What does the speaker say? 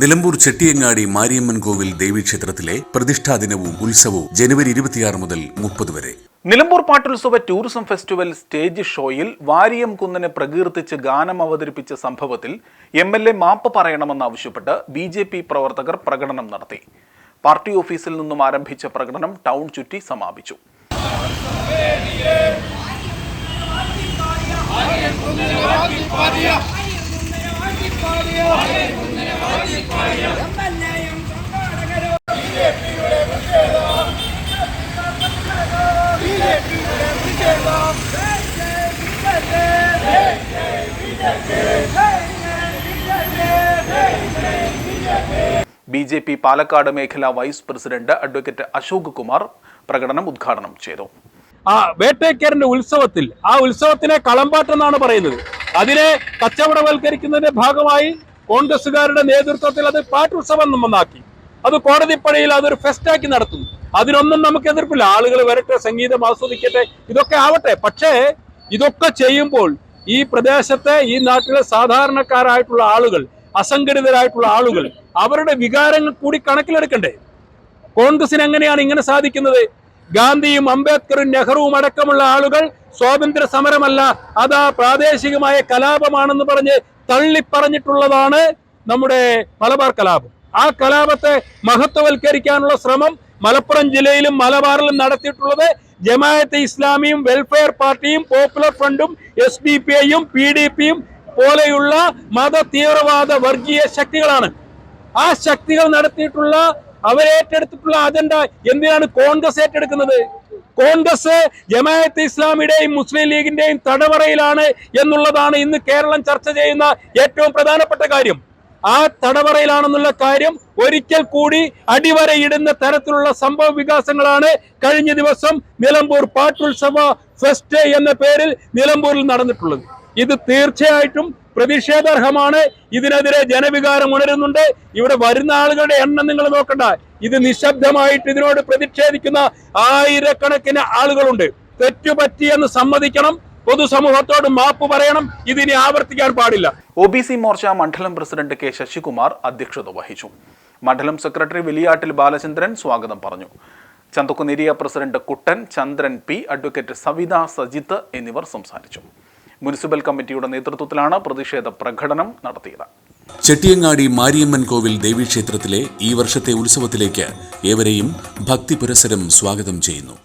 നിലമ്പൂർ ചെട്ടിയങ്ങാടി മാരിയമ്മൻ കോവിൽ ദേവീക്ഷേത്രത്തിലെ പ്രതിഷ്ഠാ ദിനവും ഉത്സവവും ജനുവരി ഇരുപത്തിയാറ് മുതൽ മുപ്പത് വരെ. നിലമ്പൂർ പാട്ടുത്സവ ടൂറിസം ഫെസ്റ്റിവൽ സ്റ്റേജ് ഷോയിൽ വാരിയം കുന്നിനെ പ്രകീർത്തിച്ച് ഗാനം അവതരിപ്പിച്ച സംഭവത്തിൽ എം എൽ എ മാപ്പ് പറയണമെന്നാവശ്യപ്പെട്ട് ബി ജെ പി പ്രവർത്തകർ പ്രകടനം നടത്തി. പാർട്ടി ഓഫീസിൽ നിന്നും ആരംഭിച്ച പ്രകടനം ടൗൺ ചുറ്റി സമാപിച്ചു. ബി ജെ പി പാലക്കാട് മേഖല vice president advocate Ashok Kumar പ്രകടനം ഉദ്ഘാടനം ചെയ്തു. ആ വേട്ടേക്കറിന്റെ ഉത്സവത്തിൽ ആ ഉത്സവത്തിനെ കളമ്പാട്ടെന്നാണ് പറയുന്നത്. അതിനെ കച്ചവടവൽക്കരിക്കുന്നതിന്റെ ഭാഗമായി കോൺഗ്രസുകാരുടെ നേതൃത്വത്തിൽ അത് പാട്ടുത്സവം നമ്മന്നാക്കി അത് കോടതിപ്പടിയിൽ അതൊരു ഫെസ്റ്റാക്കി നടത്തുന്നു. അതിനൊന്നും നമുക്ക് എതിർപ്പില്ല. ആളുകൾ വരട്ടെ സംഗീതം ആസ്വദിക്കട്ടെ ഇതൊക്കെ ആവട്ടെ. പക്ഷേ ഇതൊക്കെ ചെയ്യുമ്പോൾ ഈ പ്രദേശത്തെ ഈ നാട്ടിലെ സാധാരണക്കാരായിട്ടുള്ള ആളുകൾ അസംഘടിതരായിട്ടുള്ള ആളുകൾ അവരുടെ വികാരങ്ങൾ കൂടി കണക്കിലെടുക്കണ്ടേ? കോൺഗ്രസിന് എങ്ങനെയാണ് ഇങ്ങനെ സാധിക്കുന്നത്? ഗാന്ധിയും അംബേദ്കറും നെഹ്റുവും അടക്കമുള്ള ആളുകൾ സ്വാതന്ത്ര്യ സമരമല്ല അതാ പ്രാദേശികമായ കലാപമാണെന്ന് പറഞ്ഞ് തള്ളിപ്പറഞ്ഞിട്ടുള്ളതാണ് നമ്മുടെ മലബാർ കലാപം. ആ കലാപത്തെ മഹത്വവൽക്കരിക്കാനുള്ള ശ്രമം മലപ്പുറം ജില്ലയിലും മലബാറിലും നടത്തിയിട്ടുള്ളത് ജമാഅത്തെ ഇസ്ലാമിയും വെൽഫെയർ പാർട്ടിയും പോപ്പുലർ ഫ്രണ്ടും എസ് ഡി പി ഐയും പി ഡി പിയും പോലെയുള്ള മത തീവ്രവാദ വർഗീയ ശക്തികളാണ്. ആ ശക്തികൾ നടത്തിയിട്ടുള്ള അവരേറ്റെടുത്തിട്ടുള്ള അജണ്ട എന്തിനാണ് കോൺഗ്രസ് ഏറ്റെടുക്കുന്നത്? കോൺഗ്രസ് ജമാഅത്ത് ഇസ്ലാമിയുടെയും മുസ്ലിം ലീഗിന്റെയും തടവറയിലാണ് എന്നുള്ളതാണ് ഇന്ന് കേരളം ചർച്ച ചെയ്യുന്ന ഏറ്റവും പ്രധാനപ്പെട്ട കാര്യം. ആ തടവറയിലാണെന്നുള്ള കാര്യം ഒരിക്കൽ കൂടി അടിവരയിടുന്ന തരത്തിലുള്ള സംഭവ വികാസങ്ങളാണ് കഴിഞ്ഞ ദിവസം നിലമ്പൂർ പാട്ടുത്സവ ഫെസ്റ്റ് എന്ന പേരിൽ നിലമ്പൂരിൽ നടന്നിട്ടുള്ളത്. ഇത് തീർച്ചയായിട്ടും പ്രതിഷേധാർഹമാണ്. ഇതിനെതിരെ ജനവികാരം ഉണരുന്നുണ്ട്. ഇവിടെ വരുന്ന ആളുകളുടെ എണ്ണം നിങ്ങൾ നോക്കണ്ട. ഇത് നിശബ്ദമായിട്ട് ഇതിനോട് പ്രതിഷേധിക്കുന്ന ആയിരക്കണക്കിന് ആളുകളുണ്ട്. തെറ്റുപറ്റിയെന്ന് സമ്മതിക്കണം. പൊതുസമൂഹത്തോട് മാപ്പ് പറയണം. ഇതിനി ആവർത്തിക്കാൻ പാടില്ല. ഒ ബി സി മോർച്ച മണ്ഡലം പ്രസിഡന്റ് കെ ശശികുമാർ അധ്യക്ഷത വഹിച്ചു. മണ്ഡലം സെക്രട്ടറി വലിയാട്ടിൽ ബാലചന്ദ്രൻ സ്വാഗതം പറഞ്ഞു. ചന്തക്കുനിരിയ president Kuttan Chandran P advocate Savitha Sajith എന്നിവർ സംസാരിച്ചു. മുനിസിപ്പൽ കമ്മിറ്റിയുടെ നേതൃത്വത്തിലാണ് പ്രതിഷേധ പ്രകടനം നടത്തിയത്. ചെട്ടിയങ്ങാടി മാരിയമ്മൻ കോവിൽ ദേവീക്ഷേത്രത്തിലെ ഈ വർഷത്തെ ഉത്സവത്തിലേക്ക് ഏവരെയും ഭക്തി പുരസരം സ്വാഗതം ചെയ്യുന്നു.